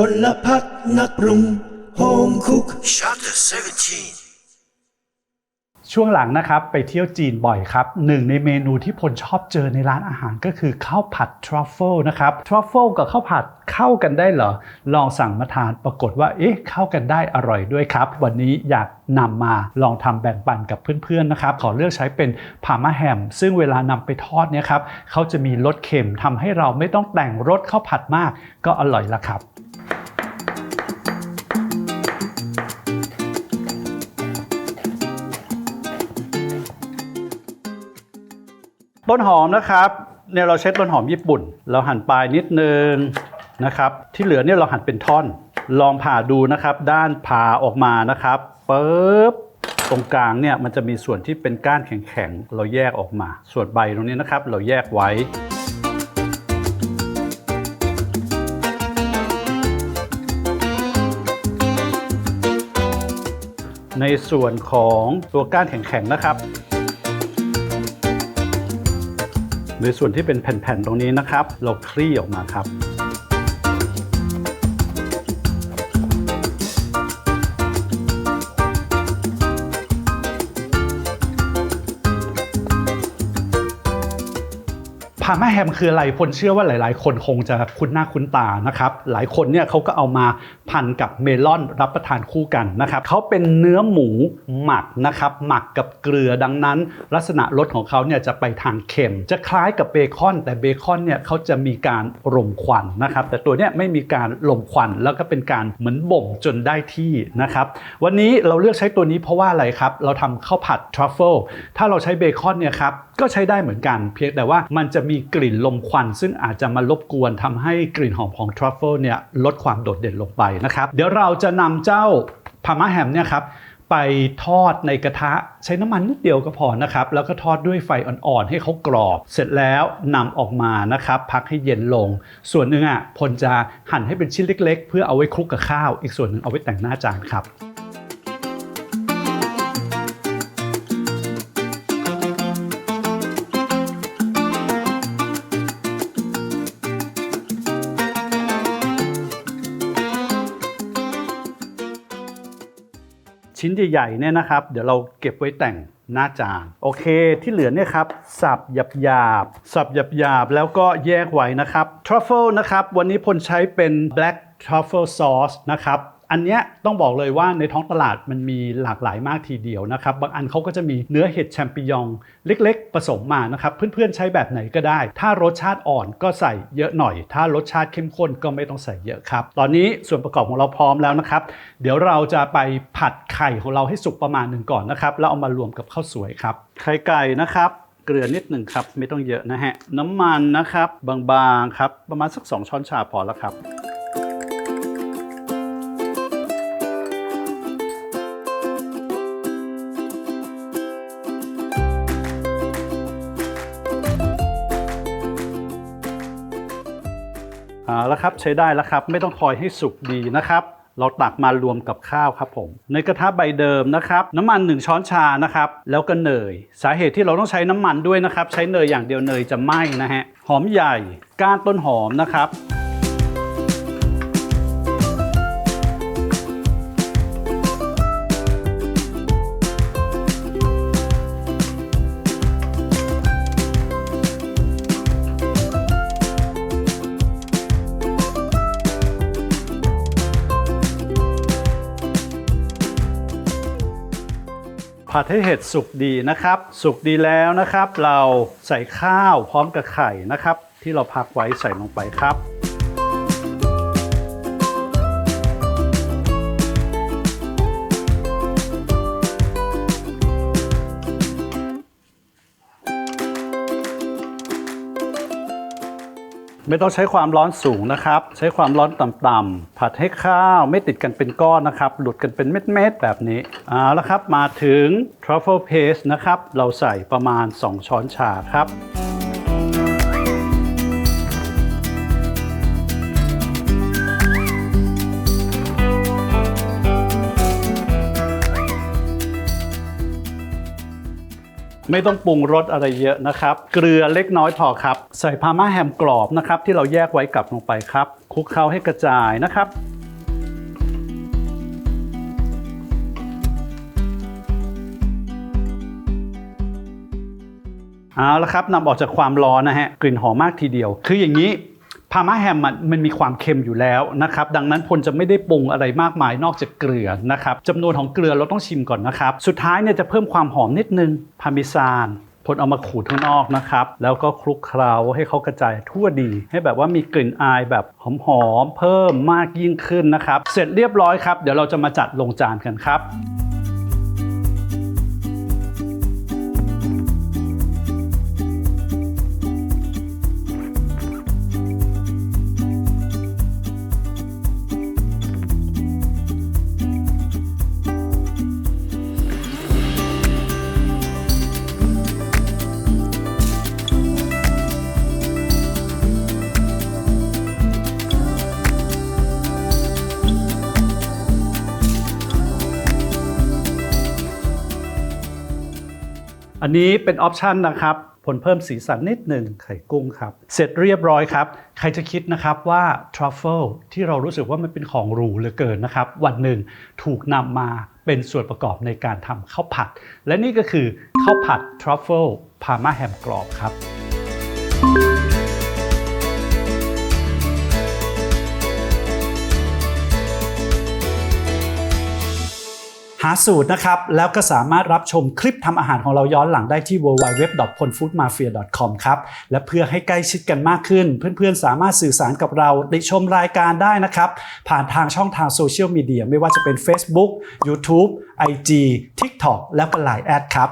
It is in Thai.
พลพักนักปรุง Home Cook Chapter 17ช่วงหลังนะครับไปเที่ยวจีนบ่อยครับหนึ่งในเมนูที่พลชอบเจอในร้านอาหารก็คือข้าวผัดทรัฟเฟิลนะครับทรัฟเฟิลกับข้าวผัดเข้ากันได้เหรอ ลองสั่งมาทานปรากฏว่าเอ๊ะเข้ากันได้อร่อยด้วยครับ วันนี้อยากนำมาลองทำแบ่งปันกับเพื่อนๆนะครับขอเลือกใช้เป็นพามาแฮม ซึ่งเวลานำไปทอดเนี่ยครับเขาจะมีรสเค็มทำให้เราไม่ต้องแต่งรสข้าวผัดมาก ก็อร่อยละครับ ต้นหอมนะครับเนี่ยเราใช้ต้นหอมญี่ปุ่น เราหั่นปลายนิดนึงนะครับ ที่เหลือเนี่ยเราหั่นเป็นท่อน ลองผ่าดูนะครับ ด้านผ่าออกมานะครับปึ๊บตรงกลางเนี่ยมันจะมีส่วนที่เป็นก้านแข็งๆเราแยกออกมา ส่วนใบตรงนี้นะครับ เราแยกไว้ในส่วนของตัวก้านแข็งๆนะครับ ในส่วนที่เป็นแผ่นๆตรงนี้นะครับ เราคลี่ออกมาครับ พาม่าแฮมคืออะไรพลเชื่อว่าหลาย ๆ คนคงจะคุ้นหน้าคุ้นตานะครับ หลายคนเนี่ยเขาก็เอามาพันกับเมลอนรับประทานคู่กันนะครับเขาเป็นเนื้อหมูหมักนะครับ หมักกับเกลือดังนั้น ลักษณะรสของเขาเนี่ยจะไปทางเค็ม จะคล้ายกับเบคอน แต่เบคอนเนี่ยเขาจะมีการรมควันนะครับ แต่ตัวเนี้ยไม่มีการรมควันแล้วก็เป็นการเหมือนบ่มจนได้ที่นะครับ วันนี้เราเลือกใช้ตัวนี้เพราะว่าอะไรครับ เราทำข้าวผัดทรัฟเฟิลถ้าเราใช้เบคอนเนี่ยครับ ก็ใช้ได้เหมือนกัน เพียงแต่ว่ามันจะมีกลิ่นลมควัน ซึ่งอาจจะมารบกวนทำให้กลิ่นหอมของทรัฟเฟิลเนี่ยลดความโดดเด่นลงไปนะครับเดี๋ยวเราจะนำเจ้าพามาแฮมเนี่ยครับไปทอดในกระทะใช้น้ำมันนิดเดียวก็พอนะครับ แล้วก็ทอดด้วยไฟอ่อนๆ ให้เขากรอบ เสร็จแล้วนำออกมานะครับ พักให้เย็นลง ส่วนหนึ่งอะพลจะหั่นให้เป็นชิ้นเล็ก ๆ เพื่อเอาไว้คลุกกับข้าว อีกส่วนหนึ่งเอาไว้แต่งหน้าจานครับ ชิ้นใหญ่ๆเนี่ยนะครับ เดี๋ยวเราเก็บไว้แต่งหน้าจานโอเคที่เหลือเนี่ยครับสับหยาบๆสับหยาบๆแล้วก็แยกไว้นะครับทรัฟเฟิลนะครับวันนี้พลใช้เป็น black truffle sauce นะครับ อันเนี้ยต้องบอกเลยว่าในท้องตลาดมันมีหลากหลายมากทีเดียวนะครับ บางอันเขาก็จะมีเนื้อเห็ดแชมปิญองเล็ก ๆ ผสมมานะครับ เพื่อนๆใช้แบบไหนก็ได้ ถ้ารสชาติอ่อนก็ใส่เยอะหน่อย ถ้ารสชาติเข้มข้นก็ไม่ต้องใส่เยอะครับ ตอนนี้ส่วนประกอบของเราพร้อมแล้วนะครับ เดี๋ยวเราจะไปผัดไข่ของเราให้สุกประมาณหนึ่งก่อนนะครับ แล้วเอามารวมกับข้าวสวยครับ ไข่ไก่นะครับเกลือนิดหนึ่งครับ ไม่ต้องเยอะนะฮะ น้ำมันนะครับ บางๆครับ ประมาณสัก 2 ช้อนชาพอแล้วครับ เอาละครับใช้ได้แล้วครับไม่ต้องคอยให้สุกดีนะครับ เราตักมารวมกับข้าวครับผม ในกระทะใบเดิมนะครับ น้ำมัน 1 ช้อนชานะครับ แล้วก็เนย สาเหตุที่เราต้องใช้น้ำมันด้วยนะครับ ใช้เนยอย่างเดียวเนยจะไหม้นะฮะหอมใหญ่ก้านต้นหอมนะครับ ผัดให้เห็ดสุกดีนะครับ สุกดีแล้วนะครับ เราใส่ข้าวพร้อมกับไข่นะครับ ที่เราพักไว้ใส่ลงไปครับ ไม่ต้องใช้ความร้อนสูงนะครับ ใช้ความร้อนต่ำๆผัดให้ข้าวไม่ติดกันเป็นก้อนนะครับ หลุดกันเป็นเม็ดๆแบบนี้เอาละครับมาถึง truffle paste นะครับ เราใส่ประมาณ 2 ช้อนชาครับ ไม่ต้องปรุงรสอะไรเยอะนะครับ เกลือเล็กน้อยพอครับ ใส่พาม่าแฮมกรอบนะครับ ที่เราแยกไว้กลับลงไปครับคลุกเคล้าให้กระจายนะครับเอาละครับนำออกจากความร้อนนะฮะกลิ่นหอมมากทีเดียว คืออย่างนี้าร์มาแฮมมันมันมีความเค็มอยู่แล้วนะครับดังนั้นพลจะไม่ได้ปรุงอะไรมากมายนอกจากเกลือนะครับจำนวนของเกลือเราต้องชิมก่อนนะครับ สุดท้ายเนี่ยจะเพิ่มความหอมนิดนึงพาเมซานพลเอามาขูดข้างนอกนะครับ แล้วก็คลุกเคล้าให้เขากระจายทั่วดี ให้แบบว่ามีกลิ่นอายแบบหอมๆเพิ่มมากยิ่งขึ้นนะครับ เสร็จเรียบร้อยครับ เดี๋ยวเราจะมาจัดลงจานกันครับ อันนี้เป็นออปชันนะครับผลเพิ่มสีสันนิดหนึ่งไข่กุ้งครับ เสร็จเรียบร้อยครับ ใครจะคิดนะครับว่าทรัฟเฟิลที่เรารู้สึกว่ามันเป็นของหรูเหลือเกินนะครับ วันหนึ่งถูกนำมาเป็นส่วนประกอบในการทำข้าวผัด และนี่ก็คือข้าวผัดทรัฟเฟิลพาร์มาแฮมกรอบครับาสูตรนะครับ แล้วก็สามารถรับชมคลิปทำอาหารของเราย้อนหลังได้ที่ www.ponfoodmafia.com ครับ และเพื่อให้ใกล้ชิดกันมากขึ้น เพื่อนๆ สามารถสื่อสารกับเราติชมรายการได้นะครับ ผ่านทางช่องทางโซเชียลมีเดียไม่ว่าจะเป็น Facebook YouTube IG TikTok และก็ Line แอดครับ